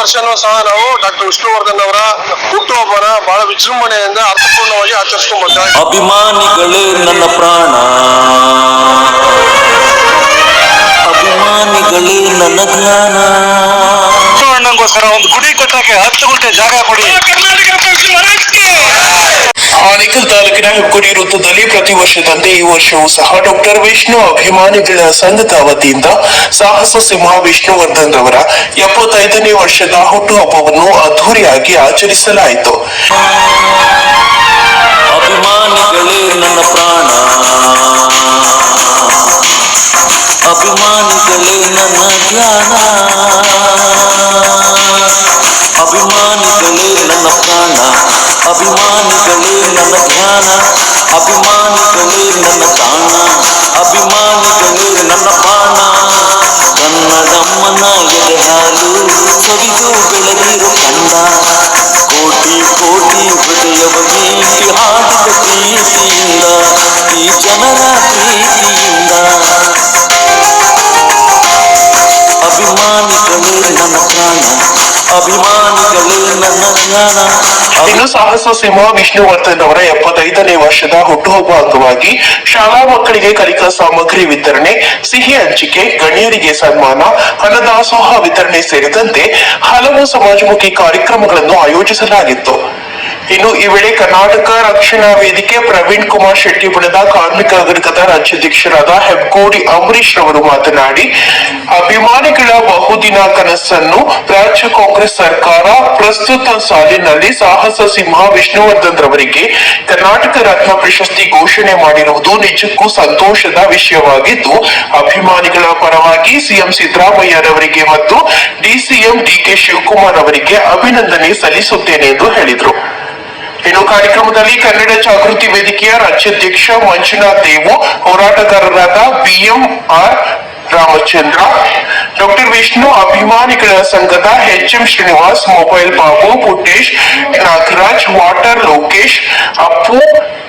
ವರ್ಷನೂ ಸಹ ನಾವು ಡಾಕ್ಟರ್ ವಿಷ್ಣುವರ್ಧನ್ ಅವರ ಹುಟ್ಟುಹಬ್ಬನ ಬಹಳ ವಿಜೃಂಭಣೆಯಿಂದ ಅರ್ಥಪೂರ್ಣವಾಗಿ ಆಚರಿಸ್ಕೊಂಡ್ ಬರ್ತಾ ಅಭಿಮಾನಿಗಳೇ ನನ್ನ ಪ್ರಾಣ. ಅಭಿಮಾನಿಗಳೇ ನನ್ನ ಜ್ಞಾನ ಅಣ್ಣಂಗೋಸ್ಕರ ಒಂದು ಗುಡಿ ಕಟ್ಟಕ್ಕೆ ಹತ್ತು ಗುಂಟೆ ಜಾಗ ಕೊಡಿ. ಆನೇಕಲ್ ತಾಲೂಕಿನ ಕುರಿ ವೃತ್ತದಲ್ಲಿ ಪ್ರತಿ ವರ್ಷದಂತೆ ಈ ವರ್ಷವೂ ಸಹ ಡಾಕ್ಟರ್ ವಿಷ್ಣು ಅಭಿಮಾನಿಗಳ ಸಂಘದ ವತಿಯಿಂದ ಸಾಹಸ ಸಿಂಹ ವಿಷ್ಣುವರ್ಧನ್ ರವರ ಎಪ್ಪತ್ತೈದನೇ ವರ್ಷದ ಹುಟ್ಟುಹಬ್ಬವನ್ನು ಅದ್ದೂರಿಯಾಗಿ ಆಚರಿಸಲಾಯಿತು. ಅಭಿಮಾನಿಗಳೇ ನನ್ನ ಪ್ರಾಣ. ಅಭಿಮಾನಿಗಳೇ ನನ್ನ ಧ್ಯಾನ ಇನ್ನು ಸಾಹಸ ಸಿಂಹ ವಿಷ್ಣುವರ್ಧನ್ ಅವರ ಎಪ್ಪತ್ತೈದನೇ ವರ್ಷದ ಹುಟ್ಟುಹಬ್ಬ ಅಂಗವಾಗಿ ಶಾಲಾ ಮಕ್ಕಳಿಗೆ ಕಲಿಕಾ ಸಾಮಗ್ರಿ ವಿತರಣೆ, ಸಿಹಿ ಹಂಚಿಕೆ, ಗಣ್ಯರಿಗೆ ಸನ್ಮಾನ, ಹಣದಾಸೋಹ ವಿತರಣೆ ಸೇರಿದಂತೆ ಹಲವು ಸಮಾಜಮುಖಿ ಕಾರ್ಯಕ್ರಮಗಳನ್ನು ಆಯೋಜಿಸಲಾಗಿತ್ತು. ಇನ್ನು ಈ ವೇಳೆ ಕರ್ನಾಟಕ ರಕ್ಷಣಾ ವೇದಿಕೆ ಪ್ರವೀಣ್ ಕುಮಾರ್ ಶೆಟ್ಟಿ ಬಣದ ಕಾರ್ಮಿಕ ಘಟಕದ ರಾಜ್ಯಾಧ್ಯಕ್ಷರಾದ ಹೆಬ್ಗೋಡಿ ಅಂಬರೀಶ್ ರವರು ಮಾತನಾಡಿ, ಅಭಿಮಾನಿಗಳ ಬಹುದಿನ ಕನಸನ್ನು ರಾಜ್ಯ ಕಾಂಗ್ರೆಸ್ ಸರ್ಕಾರ ಪ್ರಸ್ತುತ ಸಾಲಿನಲ್ಲಿ ಸಾಹಸ ಸಿಂಹ ವಿಷ್ಣುವರ್ಧನ್ ರವರಿಗೆ ಕರ್ನಾಟಕ ರತ್ನ ಪ್ರಶಸ್ತಿ ಘೋಷಣೆ ಮಾಡಿರುವುದು ನಿಜಕ್ಕೂ ಸಂತೋಷದ ವಿಷಯವಾಗಿದ್ದು, ಅಭಿಮಾನಿಗಳ ಪರವಾಗಿ ಸಿಎಂ ಸಿದ್ದರಾಮಯ್ಯರವರಿಗೆ ಮತ್ತು ಡಿಸಿಎಂ ಡಿಕೆ ಶಿವಕುಮಾರ್ ಅವರಿಗೆ ಅಭಿನಂದನೆ ಸಲ್ಲಿಸುತ್ತೇನೆ ಎಂದು ಹೇಳಿದರು. ಇನ್ನು ಕಾರ್ಯಕ್ರಮದಲ್ಲಿ ಕನ್ನಡ ಜಾಗೃತಿ ವೇದಿಕೆಯ ರಾಜ್ಯಾಧ್ಯಕ್ಷ Manjunath Devu, ಹೋರಾಟಗಾರರಾದ BM R Ramachandra, doctor Vishnu ಅಭಿಮಾನಿಗಳ ಸಂಘದ H M Srinivas, mobile Babu Puttesh Nagaraj, water Lokesh, Appu BV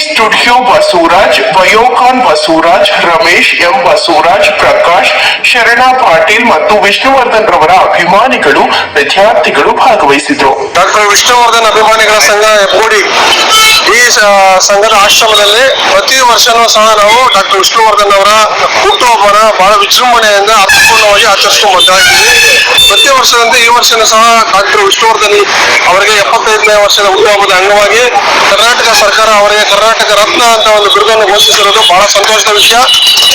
studio Basavaraj ವಯೋಖಾನ್ Basavaraj Ramesh M Basavaraj Prakash Sharana Patil ಮತ್ತು ವಿಷ್ಣುವರ್ಧನ್ ರವರ ಅಭಿಮಾನಿಗಳು, ವಿದ್ಯಾರ್ಥಿಗಳು ಭಾಗವಹಿಸಿದ್ರು. ಡಾಕ್ಟರ್ ವಿಷ್ಣುವರ್ಧನ್ ಅಭಿಮಾನಿಗಳ ಸಂಘ ಹೆಬ್ಗೋಡಿ ಈ ಸಂಘದ ಆಶ್ರಮದಲ್ಲಿ ಪ್ರತಿ ವರ್ಷನೂ ಸಹ ನಾವು ಡಾಕ್ಟರ್ ವಿಷ್ಣುವರ್ಧನ್ ಅವರ ಹುಟ್ಟುಹಬ್ಬನ ಬಹಳ ವಿಜೃಂಭಣೆಯಿಂದ ಅರ್ಥಪೂರ್ಣವಾಗಿ ಆಚರಿಸ್ಕೊಂಡು ಬರ್ತಾ ಇದ್ದೀವಿ. ಪ್ರತಿ ವರ್ಷದಂತೆ ಈ ವರ್ಷನೂ ಸಹ ಡಾಕ್ಟರ್ ವಿಷ್ಣುವರ್ಧನ್ ಅವರಿಗೆ ಎಪ್ಪತ್ತೈದನೇ ವರ್ಷದ ಹುಟ್ಟುಹಬ್ಬದ ಅಂಗವಾಗಿ ಕರ್ನಾಟಕ ಸರ್ಕಾರ ಅವರಿಗೆ ಕರ್ನಾಟಕ ರತ್ನ ಅಂತ ಒಂದು ಬಿರುದನ್ನು ಘೋಷಿಸಿರೋದು ಬಹಳ ಸಂತೋಷದ ವಿಷಯ.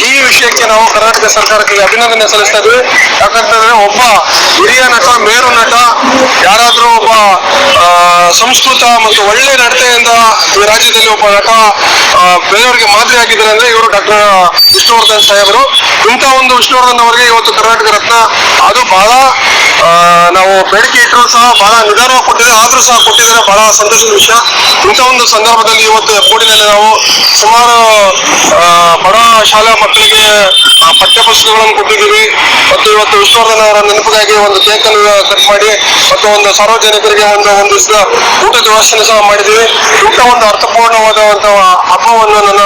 ಈ ವಿಷಯಕ್ಕೆ ನಾವು ಕರ್ನಾಟಕ ಸರ್ಕಾರಕ್ಕೆ ಅಭಿನಂದನೆ ಸಲ್ಲಿಸ್ತಾ ಇದ್ವಿ ಯಾಕಂತಂದ್ರೆ ಒಬ್ಬ ಹಿರಿಯ ನಟ, ಮೇರು ನಟ, ಯಾರಾದ್ರೂ ಒಬ್ಬ ಸಂಸ್ಕೃತ ಮತ್ತು ಒಳ್ಳೆ ನಡತೆಯಿಂದ ಈ ರಾಜ್ಯದಲ್ಲಿ ಒಬ್ಬ ನಟ ಬೇರೆಯವರಿಗೆ ಮಾದರಿ ಆಗಿದ್ದಾರೆ ಅಂದ್ರೆ ಇವರು ಡಾಕ್ಟರ್ ವಿಷ್ಣುವರ್ಧನ್ ಸಾಹೇಬರು. ಇಂಥ ಒಂದು ವಿಷ್ಣುವರ್ಧನ್ ಅವರಿಗೆ ಇವತ್ತು ಕರ್ನಾಟಕ ರತ್ನ, ಅದು ಬಹಳ ನಾವು ಬೇಡಿಕೆ ಇಟ್ಟರು ಸಹ ಬಹಳ ನಿಧಾನವಾಗಿ ಕೊಟ್ಟಿದೆ ಆದರೂ ಸಹ ಕೊಟ್ಟಿದ್ದಾರೆ. ಬಹಳ ಸಂತೋಷದ ವಿಷಯ. ಇಂಥ ಒಂದು ಸಂದರ್ಭದಲ್ಲಿ ಇವತ್ತು ಕೂಡಿನಲ್ಲಿ ನಾವು ಸುಮಾರು ಬಡ ಶಾಲಾ ಮಕ್ಕಳಿಗೆ ಪಠ್ಯಪುಸ್ತಕಗಳನ್ನು ಕೊಟ್ಟಿದ್ದೀವಿ. ಮತ್ತು ಇವತ್ತು ವಿಶ್ವವರ್ಧನ್ ಅವರ ನೆನಪಿಗಾಗಿ ಒಂದು ಕೇಕ್ ಅನ್ನು ಕಟ್ ಮಾಡಿ ಮತ್ತು ಒಂದು ಸಾರ್ವಜನಿಕರಿಗೆ ಒಂದು ಒಂದು ದಿವಸದ ಊಟದ ವ್ಯವಸ್ಥೆ ಸಹ ಮಾಡಿದ್ದೀವಿ. ಇಂಥ ಒಂದು ಅರ್ಥಪೂರ್ಣವಾದಂತಹ ಹಬ್ಬವನ್ನು ನನ್ನ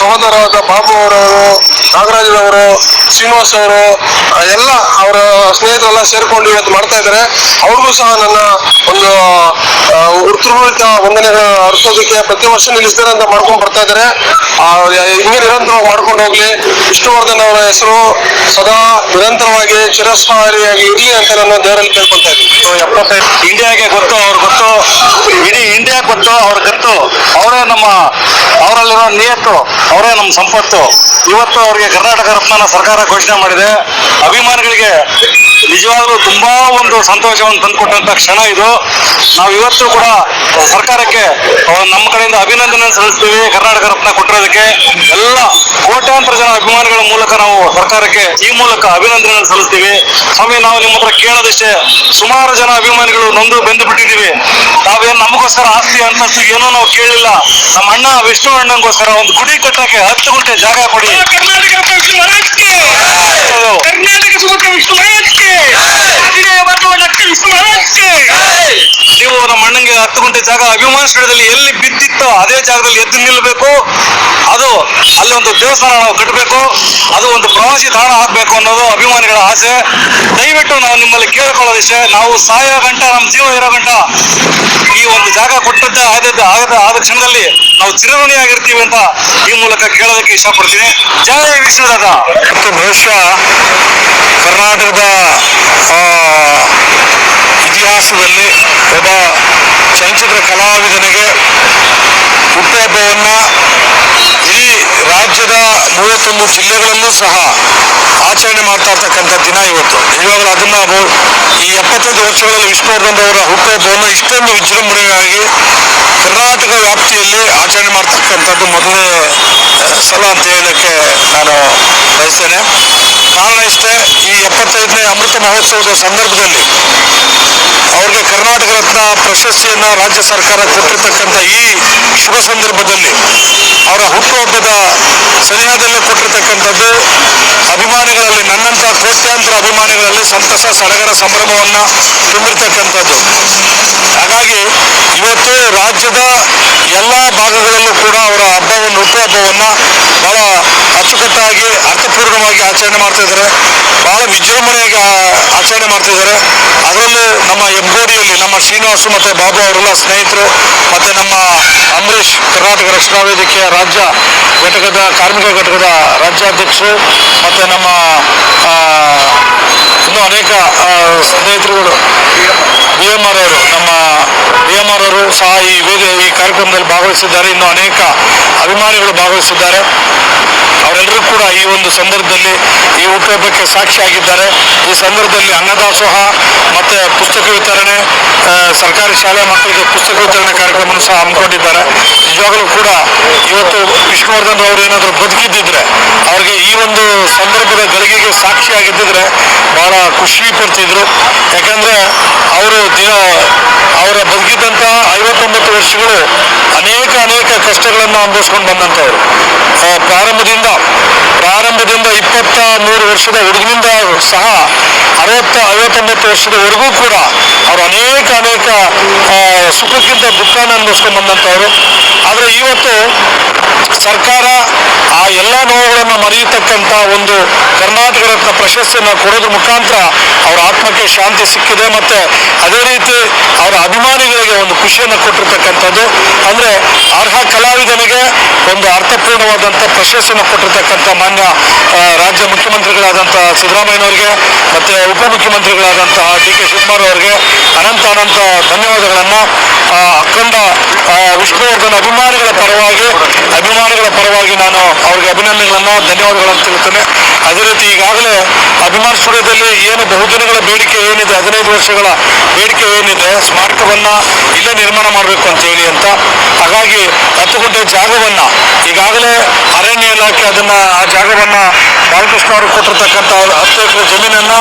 ಸಹೋದರರಾದ ಬಾಬು ಅವರವರು ನಾಗರಾಜ್ ಅವರು ಶ್ರೀನಿವಾಸ್ ಅವರು ಎಲ್ಲ ಅವರ ಸ್ನೇಹಿತರೆಲ್ಲ ಸೇರ್ಕೊಂಡು ಇವತ್ತು ಮಾಡ್ತಾ ಇದ್ದಾರೆ. ಅವ್ರಿಗೂ ಸಹ ನನ್ನ ಒಂದು ಉತ್ತೃತ ವಂದನೆಗಳ ಅರ್ಸೋದಕ್ಕೆ ಪ್ರತಿ ವರ್ಷ ನಿಲ್ಲಿಸ್ತಾರೆ ಅಂತ ಮಾಡ್ಕೊಂಡು ಬರ್ತಾ ಇದ್ದಾರೆ. ಹಿಂಗೆ ನಿರಂತರವಾಗಿ ಮಾಡ್ಕೊಂಡು ಹೋಗ್ಲಿ. ವಿಷ್ಣುವರ್ಧನ್ ಅವರ ಹೆಸರು ಸದಾ ನಿರಂತರವಾಗಿ ಚಿರಸ್ಥಾಯಿಯಾಗಿ ಇರ್ಲಿ ಅಂತ ನಾನು ದೇವರಲ್ಲಿ ಕೇಳ್ಕೊತಾ ಇದ್ದೀನಿ. ಎಪ್ಪತ್ತೈದು. ಇಂಡಿಯಾಗೆ ಗೊತ್ತು, ಅವ್ರ ಗೊತ್ತು. ಇಡೀ ಇಂಡಿಯಾ ಗೊತ್ತು, ಅವ್ರ ಗೊತ್ತು. ಅವರೇ ನಮ್ಮ, ಅವರಲ್ಲಿರೋ ನಿಯತ್ತು, ಅವರೇ ನಮ್ಮ ಸಂಪತ್ತು. ಇವತ್ತು ಅವರಿಗೆ ಕರ್ನಾಟಕ ರತ್ನ ಸರ್ಕಾರ ಘೋಷಣೆ ಮಾಡಿದೆ. ಅಭಿಮಾನಿಗಳಿಗೆ ನಿಜವಾಗ್ಲೂ ತುಂಬಾ ಒಂದು ಸಂತೋಷವನ್ನು ತಂದುಕೊಟ್ಟಂತ ಕ್ಷಣ ಇದು. ನಾವು ಇವತ್ತು ಕೂಡ ಸರ್ಕಾರಕ್ಕೆ ನಮ್ಮ ಕಡೆಯಿಂದ ಅಭಿನಂದನೆ ಸಲ್ಲಿಸ್ತೀವಿ ಕರ್ನಾಟಕ ರತ್ನ ಕೊಟ್ಟಿರೋದಕ್ಕೆ. ಎಲ್ಲ ಕೋಟ್ಯಾಂತರ ಜನ ಅಭಿಮಾನಿಗಳ ಮೂಲಕ ನಾವು ಸರ್ಕಾರಕ್ಕೆ ಈ ಮೂಲಕ ಅಭಿನಂದನೆ ಸಲ್ಲಿಸ್ತೀವಿ. ಸ್ವಾಮಿ ನಾವು ನಿಮ್ಮ ಹತ್ರ ಕೇಳೋದಿಷ್ಟೇ ಸುಮಾರು ಜನ ಅಭಿಮಾನಿಗಳು ನೊಂದು ಬೆಂದು ಬಿಟ್ಟಿದ್ದೀವಿ ನಾವೇನು ನಮಗೋಸ್ಕರ ಆಸ್ತಿ ಅಂತಸ್ತು ಏನೂ ನಾವು ಕೇಳಿಲ್ಲ. ನಮ್ಮ ಅಣ್ಣ ವಿಷ್ಣು ಅಣ್ಣಂಗೋಸ್ಕರ ಒಂದು ಗುಡಿ ಕಟ್ಟಕ್ಕೆ ಹತ್ತು ಗುಂಟೆ ಜಾಗ ಕೊಡಿ. Karnataka Vishnu ¡Así le mató a la! ಮಹಾರಾಜ್ಗೆ ನಮ್ಮ ಹತ್ತು ಗುಂಟೆ ಜಾಗ ಅಭಿಮಾನ ಸ್ಥಳದಲ್ಲಿ ಎಲ್ಲಿ ಬಿದ್ದಿತ್ತೋ ಅದೇ ಜಾಗದಲ್ಲಿ ಎದ್ದು ನಿಲ್ಲಬೇಕು ಅದು ಅಲ್ಲಿ ಒಂದು ದೇವಸ್ಥಾನ ನಾವು ಕಟ್ಟಬೇಕು. ಅದು ಒಂದು ಪ್ರವಾಸಿ ತಾಣ ಆಗ್ಬೇಕು ಅನ್ನೋದು ಅಭಿಮಾನಿಗಳ ಆಸೆ. ದಯವಿಟ್ಟು ನಾವು ನಿಮ್ಮಲ್ಲಿ ಕೇಳ್ಕೊಳ್ಳೋದಿಷ್ಟೇ, ನಾವು ಸಾಯೋ ಗಂಟ, ನಮ್ಮ ಜೀವ ಇರೋ ಗಂಟ ಈ ಒಂದು ಜಾಗ ಕೊಟ್ಟದ್ದೇ ಆದದ್ದು ಆಗದ ಆದ ಕ್ಷಣದಲ್ಲಿ ನಾವು ಚಿರಋಣಿಯಾಗಿರ್ತೀವಿ ಅಂತ ಈ ಮೂಲಕ ಕೇಳೋದಕ್ಕೆ ಇಷ್ಟಪಡ್ತೀನಿ. ಜಯ ವಿಷ್ಣುದಾದ. ಬಹುಶಃ ಕರ್ನಾಟಕದ ಇತಿಹಾಸದಲ್ಲಿ ಒಬ್ಬ ಚಲನಚಿತ್ರ ಕಲಾವಿದನಿಗೆ ಹುಟ್ಟುಹಬ್ಬವನ್ನ ಇಡೀ ರಾಜ್ಯದ ಮೂವತ್ತೊಂದು ಜಿಲ್ಲೆಗಳಲ್ಲೂ ಸಹ ಆಚರಣೆ ಮಾಡ್ತಾ ಇರ್ತಕ್ಕಂಥ ದಿನ ಇವತ್ತು. ಇವಾಗಲೂ ಅದನ್ನ ಈ ಎಪ್ಪತ್ತೈದು ವರ್ಷಗಳಲ್ಲಿ ವಿಷ್ಣುವರ್ಧನ್ ಅವರ ಹುಟ್ಟುಹಬ್ಬವನ್ನು ಇಷ್ಟೊಂದು ವಿಜೃಂಭಣೆಯಾಗಿ ಕರ್ನಾಟಕ ವ್ಯಾಪ್ತಿಯಲ್ಲಿ ಆಚರಣೆ ಮಾಡ್ತಕ್ಕಂಥದ್ದು ಮೊದಲ ಸಲ ಅಂತ ಹೇಳಕ್ಕೆ ನಾನು ಬಯಸ್ತೇನೆ. ಕಾರಣ ಇಷ್ಟೇ, ಈ ಎಪ್ಪತ್ತೈದನೇ ಅಮೃತ ಮಹೋತ್ಸವದ ಸಂದರ್ಭದಲ್ಲಿ ಅವ್ರಿಗೆ ಕರ್ನಾಟಕ ರತ್ನ ಪ್ರಶಸ್ತಿಯನ್ನ ರಾಜ್ಯ ಸರ್ಕಾರ ಕೊಟ್ಟಿರ್ತಕ್ಕಂಥ ಈ ಶುಭ ಸಂದರ್ಭದಲ್ಲಿ ಅವರ ಹುಟ್ಟುಹಬ್ಬದ ಸನಿಹದಲ್ಲೇ ಕೊಟ್ಟಿರ್ತಕ್ಕಂಥದ್ದು ಅಭಿಮಾನಿಗಳಲ್ಲಿ ನನ್ನಂತ ಕೋಟ್ಯಾಂತರ ಅಭಿಮಾನಿಗಳಲ್ಲಿ ಸಂತಸ ಸಡಗರ ಸಂಭ್ರಮವನ್ನ ತುಂಬಿರ್ತಕ್ಕಂಥದ್ದು. ಹಾಗಾಗಿ ಇವತ್ತು ರಾಜ್ಯದ ಎಲ್ಲ ಭಾಗಗಳಲ್ಲೂ ಕೂಡ ಅವರ ಹಬ್ಬವನ್ನು, ಹುಟ್ಟುಹಬ್ಬವನ್ನ ಬಹಳ ಅಚ್ಚುಕಟ್ಟಾಗಿ ಅರ್ಥಪೂರ್ಣವಾಗಿ ಆಚರಣೆ ಮಾಡ್ತಾ ಇದ್ದಾರೆ. ಬಹಳ ವಿಜೃಂಭಣೆಯಾಗಿ ಆಚರಣೆ ಮಾಡ್ತಾ ಇದ್ದಾರೆ. ಅದರಲ್ಲೂ ನಮ್ಮ ಎಂಬೋಡಿಯಲ್ಲಿ ನಮ್ಮ ಶ್ರೀನಿವಾಸ ಮತ್ತೆ ಬಾಬು ಅವರೆಲ್ಲ ಸ್ನೇಹಿತರು, ಮತ್ತೆ ನಮ್ಮ ಅಂಬರೀಷ್ ಕರ್ನಾಟಕ ರಕ್ಷಣಾ ವೇದಿಕೆಯ ರಾಜ್ಯ ಘಟಕದ, ಕಾರ್ಮಿಕ ಘಟಕದ ರಾಜ್ಯಾಧ್ಯಕ್ಷರು, ಮತ್ತೆ ನಮ್ಮ ಇನ್ನೂ ಅನೇಕ ಸ್ನೇಹಿತರುಗಳು. ಬಿ ಎಂ ಅವರು ನಮ್ಮ ಬಿ ಎಂ ಅವರು ಸಹ ಈ ವೇದಿ ಈ ಕಾರ್ಯಕ್ರಮದಲ್ಲಿ ಭಾಗವಹಿಸಿದ್ದಾರೆ. ಇನ್ನು ಅನೇಕ ಅಭಿಮಾನಿಗಳು ಭಾಗವಹಿಸಿದ್ದಾರೆ. ಅವರೆಲ್ಲರೂ ಕೂಡ ಈ ಒಂದು ಸಂದರ್ಭದಲ್ಲಿ ಈ ಉಪಯೋಗಕ್ಕೆ ಸಾಕ್ಷಿಯಾಗಿದ್ದಾರೆ ಈ ಸಂದರ್ಭದಲ್ಲಿ ಅನ್ನದಾಸೋಹ ಮತ್ತು ಪುಸ್ತಕ ವಿತರಣೆ ಸರ್ಕಾರಿ ಶಾಲೆ ಮಕ್ಕಳಿಗೆ ಪುಸ್ತಕ ವಿತರಣೆ ಕಾರ್ಯಕ್ರಮವನ್ನು ಸಹ ಹಮ್ಮಿಕೊಂಡಿದ್ದಾರೆ. ನಿಜವಾಗಲೂ ಕೂಡ ಇವತ್ತು ವಿಷ್ಣುವರ್ಧನ್ ಅವರು ಏನಾದರೂ ಬದುಕಿದ್ದಿದ್ರೆ, ಅವರಿಗೆ ಈ ಒಂದು ಸಂದರ್ಭದ ಗಳಿಗೆಗೆ ಸಾಕ್ಷಿಯಾಗಿದ್ದಿದ್ರೆ ಬಹಳ ಖುಷಿ ಪಡ್ತಿದ್ರು. ಯಾಕಂದ್ರೆ ಅವರು ದಿನ ಅವರ ಬದುಕಿದಂತ ಐವತ್ತೊಂಬತ್ತು ವರ್ಷಗಳು ಅನೇಕ ಅನೇಕ ಕಷ್ಟಗಳನ್ನು ಅನುಭವಿಸ್ಕೊಂಡು ಬಂದಂಥವ್ರು. ಪ್ರಾರಂಭದಿಂದ ಮೂರು ವರ್ಷದ ಹುಡುಗನಿಂದ ಸಹ ಅರವತ್ತು, ಐವತ್ತೊಂಬತ್ತು ವರ್ಷದವರೆಗೂ ಕೂಡ ಅವರು ಅನೇಕ ಅನೇಕ ಸುಖಕ್ಕಿಂತ ದುಃಖನ ಅನುಭವಿಸ್ಕೊಂಡು ಬಂದಂಥವ್ರು. ಆದರೆ ಇವತ್ತು ಸರ್ಕಾರ ಆ ಎಲ್ಲ ನೋವುಗಳನ್ನು ಮರೆಯತಕ್ಕಂಥ ಒಂದು ಕರ್ನಾಟಕ ರತ್ನ ಪ್ರಶಸ್ತಿಯನ್ನು ಕೊಡೋದ್ರ ಮುಖಾಂತರ ಅವರ ಆತ್ಮಕ್ಕೆ ಶಾಂತಿ ಸಿಕ್ಕಿದೆ ಮತ್ತೆ ಅದೇ ರೀತಿ ಅವರ ಅಭಿಮಾನಿಗಳಿಗೆ ಒಂದು ಖುಷಿಯನ್ನು ಕೊಟ್ಟಿರ್ತಕ್ಕಂಥದ್ದು. ಅಂದ್ರೆ ಅರ್ಹ ಕಲಾವಿದನಿಗೆ ಒಂದು ಅರ್ಥಪೂರ್ಣವಾದಂಥ ಪ್ರಶಸ್ತಿಯನ್ನು ಕೊಟ್ಟಿರ್ತಕ್ಕಂಥ ಮಾನ್ಯ ರಾಜ್ಯ ರಾಜ್ಯ ಮುಖ್ಯಮಂತ್ರಿಗಳಾದಂಥ ಸಿದ್ದರಾಮಯ್ಯನವರಿಗೆ ಮತ್ತೆ ಉಪಮುಖ್ಯಮಂತ್ರಿಗಳಾದಂತಹ ಡಿ ಕೆ ಶಿವಕುಮಾರ್ ಅವರಿಗೆ ಅನಂತ ಅನಂತ ಧನ್ಯವಾದಗಳನ್ನು ಅಕ್ಕಂದ ವಿಷ್ಣುವರ್ಧನ್ ಅಭಿಮಾನಿಗಳ ಪರವಾಗಿ ಅಭಿಮಾನಿಗಳ ಪರವಾಗಿ ನಾನು ಅವರಿಗೆ ಅಭಿನಂದನೆಗಳನ್ನ, ಧನ್ಯವಾದಗಳನ್ನು ತಿಳಿಸ್ತೇನೆ. ಅದೇ ರೀತಿ ಈಗಾಗಲೇ ಅಭಿಮಾನ ಸ್ಟುಡಿಯೋದಲ್ಲಿ ಏನು ಬಹುದಿನಗಳ ಬೇಡಿಕೆ ಏನಿದೆ, ಹದಿನೈದು ವರ್ಷಗಳ ಬೇಡಿಕೆ ಏನಿದೆ, ಸ್ಮಾರಕವನ್ನ ಇಲ್ಲೇ ನಿರ್ಮಾಣ ಮಾಡಬೇಕು ಅಂತ ಹೇಳಿ ಅಂತ. ಹಾಗಾಗಿ ಹತ್ತು ಗುಂಟೆ ಜಾಗವನ್ನ, ಈಗಾಗಲೇ ಅರಣ್ಯ ಇಲಾಖೆ ಅದನ್ನ, ಆ ಜಾಗವನ್ನ ಬಾಲಕೃಷ್ಣ ಅವರು ಕೊಟ್ಟಿರ್ತಕ್ಕಂಥ ಹತ್ತು ಎಕರೆ ಜಮೀನನ್ನ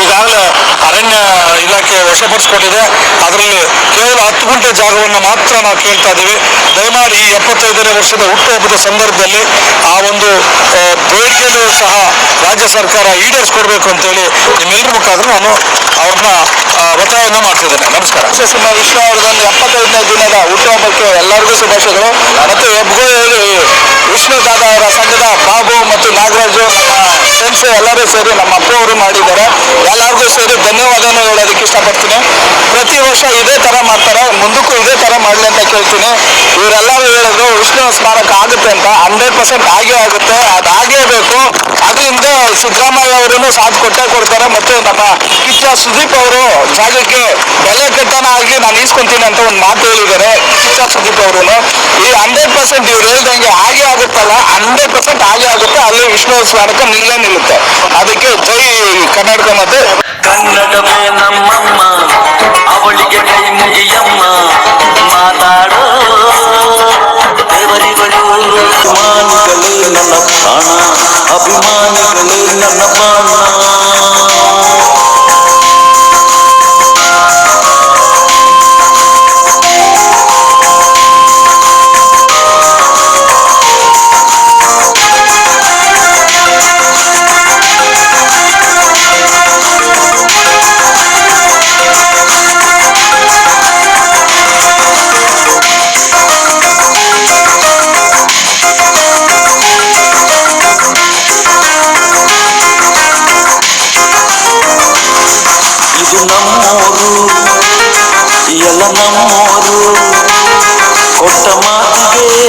ಈಗಾಗಲೇ ಅರಣ್ಯ ಇಲಾಖೆ ವಶಪಡಿಸಿಕೊಂಡಿದೆ ಅದರಲ್ಲಿ ಕೇವಲ ಹತ್ತು ಗುಂಟೆ ಜಾಗವನ್ನು ಮಾತ್ರ ನಾವು ಕೇಳ್ತಾ ಇದ್ದೀವಿ. ದಯಮಾಡಿ ಈ ಎಪ್ಪತ್ತೈದನೇ ವರ್ಷದ ಹುಟ್ಟುಹಬ್ಬದ ಸಂದರ್ಭದಲ್ಲಿ ಆ ಒಂದು ಬೇಡಿಕೆಯಲ್ಲೂ ಸಹ ರಾಜ್ಯ ಸರ್ಕಾರ ಈಡೇರಿಸ್ಕೊಡ್ಬೇಕು ಅಂತೇಳಿ ನಿಮ್ಮೆಲ್ಲರ ಮುಖಾಂತರ ನಾನು ಅವ್ರನ್ನ ಒತ್ತಾಯವನ್ನು ಮಾಡ್ತಿದ್ದೇನೆ. ನಮಸ್ಕಾರ. ಸಿಂಹ ವಿಷ್ಣುವರ್ಧನ್ ಎಪ್ಪತ್ತೈದನೇ ದಿನದ ಹುಟ್ಟುಹಬ್ಬಕ್ಕೆ ಎಲ್ಲರಿಗೂ ಶುಭಾಶಯಗಳು. ಮತ್ತು ಹೆಬ್ಬಗೋಳಿ ವಿಷ್ಣು ದಾದ ಅವರ ಸಂಘದ ಬಾಬು ಮತ್ತು ನಾಗರಾಜು ಫ್ರೆಂಡ್ಸ್ ಎಲ್ಲರೂ ಸೇರಿ ನಮ್ಮ ಅಪ್ಪ ಅವರು ಮಾಡಿದ್ದಾರೆ. ಎಲ್ಲರಿಗೂ ಸೇರಿ ಧನ್ಯವಾದವನ್ನು ಹೇಳೋದಕ್ಕೆ ಇಷ್ಟಪಡ್ತೀನಿ ಪ್ರತಿ ವರ್ಷ ಇದೇ ಥರ ಮಾಡ್ತಾರೆ ಮುಂದಕ್ಕೂ ಇದೇ ತರ ಮಾಡಲಿ ಅಂತ ಕೇಳ್ತೀನಿ. ಇವರೆಲ್ಲರೂ ಹೇಳಿದ್ರು, ವಿಷ್ಣು, ಸ್ಮಾರಕ ಆಗುತ್ತೆ ಅಂತ. ಹಂಡ್ರೆಡ್ ಪರ್ಸೆಂಟ್ ಆಗೇ ಆಗುತ್ತೆ. ಅದಾಗಲೇಬೇಕು ಅದು ಹಿಂದೆ ಸಿದ್ದರಾಮಯ್ಯ ಅವರನ್ನು ಸಾಥ್ ಕೊಟ್ಟೇ ಕೊಡ್ತಾರೆ. ಮತ್ತು ನಮ್ಮ ಕಿಚ್ಚ ಸುದೀಪ್ ಅವರು ಜಾಗಕ್ಕೆ ಬೆಲೆ ಕಟ್ಟನ ಆಗಿ ನಾನು ಈಸ್ಕೊಂತೀನಿ ಅಂತ ಒಂದು ಮಾತು ಹೇಳಿದ್ದಾರೆ ಕಿಚ್ಚ ಸುದೀಪ್ ಅವರು ಈ ಹಂಡ್ರೆಡ್ ಪರ್ಸೆಂಟ್ ಇವ್ರು ಹೇಳ್ದಂಗೆ ಹಾಗೆ ಆಗುತ್ತಲ್ಲ, ಹಂಡ್ರೆಡ್ ಪರ್ಸೆಂಟ್ ಹಾಗೆ ಆಗುತ್ತೆ. ಅಲ್ಲಿ ವಿಷ್ಣು ಸ್ಮಾರಕ ನಿಲ್ಲೇ ನಿಲ್ಲುತ್ತೆ. ಅದಕ್ಕೆ ಜೈ ಕರ್ನಾಟಕ ಮತ್ತೆ ಕನ್ನಡವೇ ನಮ್ಮಮ್ಮ ಮಾತಾಡೋ ದೇವರಿಗಳು ಅಭಿಮಾನಿಗಳೇ ನನ್ನ ಪ್ರಾಣ ನಮ್ಮೂರು ಎಲ್ಲ ನಮ್ಮೂರು ಕೊಟ್ಟ ಮಾತಿಗೆ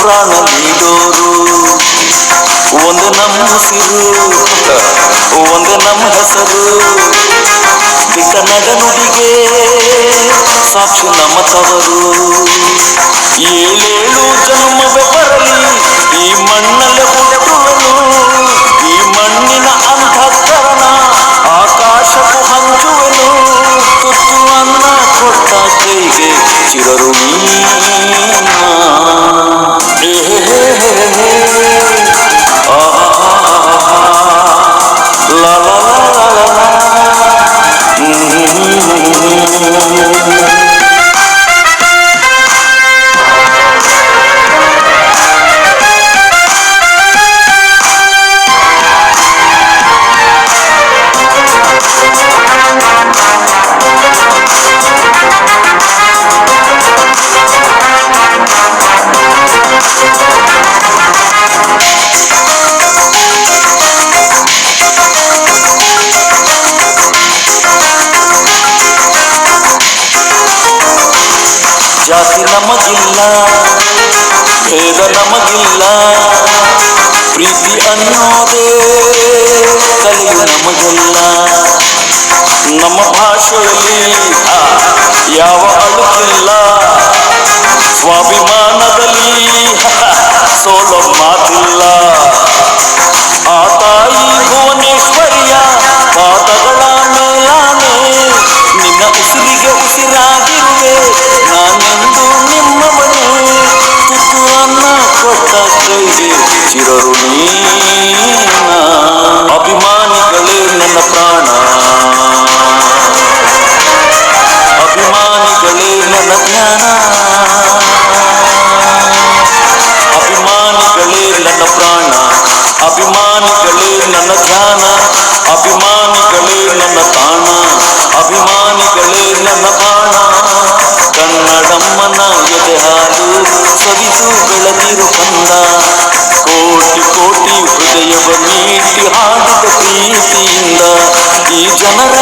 ಪ್ರಾಣ ನೀಡೋರು ಒಂದು ನಮ್ಮ ಹಸಿರು ಒಂದು ನಮ್ಮ ಹೆಸರು. ಕನ್ನಡ ನಡನುಡಿಗೆ ಸಾಕ್ಷಿ ನಮ್ಮ ತವರು. ಏಳೇ ನಮಗಿಲ್ಲ ಭೇದ ನಮಗಿಲ್ಲ ಪ್ರೀತಿ ಅನ್ನೋದೇ ಕಲಿಯು ನಮಗಲ್ಲ. ನಮ್ಮ ಭಾಷೆಯಲ್ಲಿ ಯಾವ ಅಳುಕಿಲ್ಲ ಸ್ವಾಭಿಮಾನ Yanar